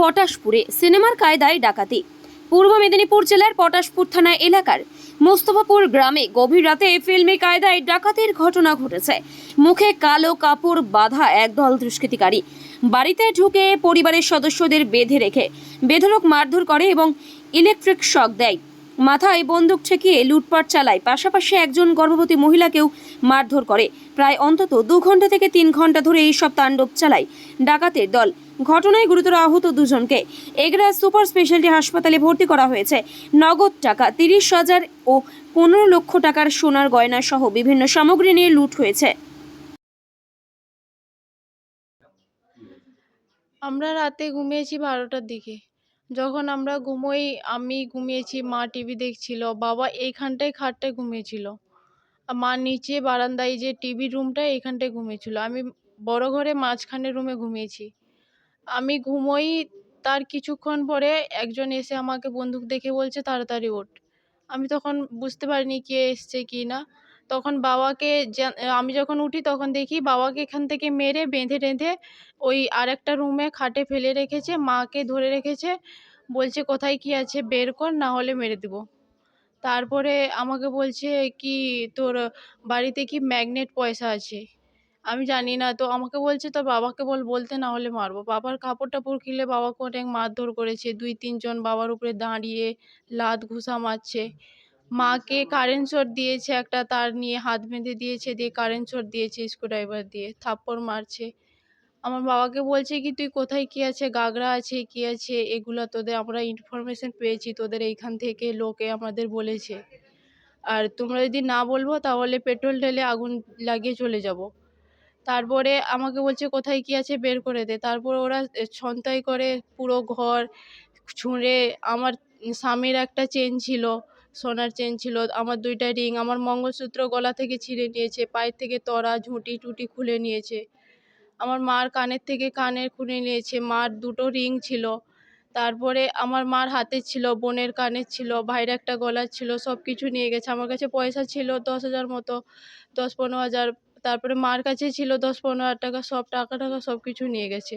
পটাশপুরে সিনেমার কায়দায় ডাকাতি। পূর্ব মেদিনীপুর জেলার পটাশপুর থানা এলাকার মোস্তফাপুর গ্রামে গভীর রাতে ফিল্মি কায়দায় ডাকাতির ঘটনা ঘটেছে। মুখে কালো কাপড় বাঁধা একদল দুষ্কৃতিকারী। বাড়িতে ঢুকে পরিবারের সদস্যদের বেঁধে রেখে বেধরক মারধর করে এবং ইলেকট্রিক শক দেয়। মাথায় বন্দুক ঠেকিয়ে লুটপাট চালায়। পাশাপাশি একজন গর্ভবতী মহিলাকেও মারধর করে। প্রায় অন্তত দু ঘণ্টা থেকে তিন ঘণ্টা ধরে এই সব তাণ্ডব চালায় ডাকাতের দল। ঘটনায় গুরুতর আহত দুজনকে এগরা সুপার স্পেশালিটি হাসপাতালে ভর্তি করা হয়েছে। নগদ টাকা তিরিশ হাজার ও পনেরো লক্ষ টাকার সোনার গয়না সহ বিভিন্ন সামগ্রী নিয়ে লুট হয়েছে। আমরা রাতে ঘুমিয়েছি বারোটার দিকে। যখন আমরা ঘুমোই, আমি ঘুমিয়েছি, মা টিভি দেখছিল, বাবা এইখানটায় খাটটায় ঘুমিয়েছিল। মা নিচে বারান্দায় যে টিভি রুমটা, এইখানটায় ঘুমিয়েছিল। আমি বড় ঘরে মাঝখানে রুমে ঘুমিয়েছি। আমি ঘুমোই তার কিছুক্ষণ পরে একজন এসে আমাকে বন্দুক দেখে বলছে, তাড়াতাড়ি ওঠ। আমি তখন বুঝতে পারিনি কে এসছে কি না। তখন বাবাকে আমি যখন উঠি তখন দেখি বাবাকে এখান থেকে মেরে বেঁধে টেঁধে ওই আরেকটা রুমে খাটে ফেলে রেখেছে, মাকে ধরে রেখেছে, বলছে কোথায় কি আছে বের কর, না হলে মেরে দেবো। তারপরে আমাকে বলছে কি তোর বাড়িতে কি ম্যাগনেট পয়সা আছে? আমি জানি না, তো আমাকে বলছে তোর বাবাকে বল, বলতে না হলে মারবো। বাবার কাপড় টাপড় খুলে বাবাকে অনেক মারধর করেছে, দুই তিনজন বাবার উপরে দাঁড়িয়ে লাত ঘুষা মারছে। মাকে কারেন্ট শট দিয়েছে একটা, তার নিয়ে হাত বেঁধে দিয়েছে, দিয়ে কারেন্ট শট দিয়েছে স্ক্রুড্রাইভার দিয়ে, থাপ্পড় মারছে। আমার বাবাকে বলছে কি, তুই কোথায় কি আছে? গাগরা আছে, কি আছে? এগুলো তোদের, আমরা ইনফরমেশন পেয়েছি, তোদের এইখান থেকে লোকে আমাদের বলেছে। আর তোমরা যদি না বলব, তাহলে পেট্রোল ঢেলে আগুন লাগিয়ে চলে যাব। তারপরে আমাকে বলছে, কোথায় কি আছে বের করে দে। তারপর ওরা ছন্তাই করে পুরো ঘর ছুঁড়ে, আমার স্বামীর একটা চেন ছিল। সোনার চেন ছিল, আমার দুইটা রিং, আমার মঙ্গলসূত্র গলা থেকে ছিঁড়ে নিয়েছে, পায়ের থেকে তরা ঝুঁটি টুটি খুলে নিয়েছে। আমার মার কানের থেকে কানের খুলে নিয়েছে, মার দুটো রিং ছিল। তারপরে আমার মার হাতের ছিল, বোনের কানের ছিল, ভাইয়ের একটা গলার ছিল সব কিছু নিয়ে গেছে। আমার কাছে পয়সা ছিল দশ হাজার মতো, দশ পনেরো হাজার, তারপরে মার কাছে ছিল দশ পনেরো হাজার টাকা, সব টাকা টাকা সব কিছু নিয়ে গেছে।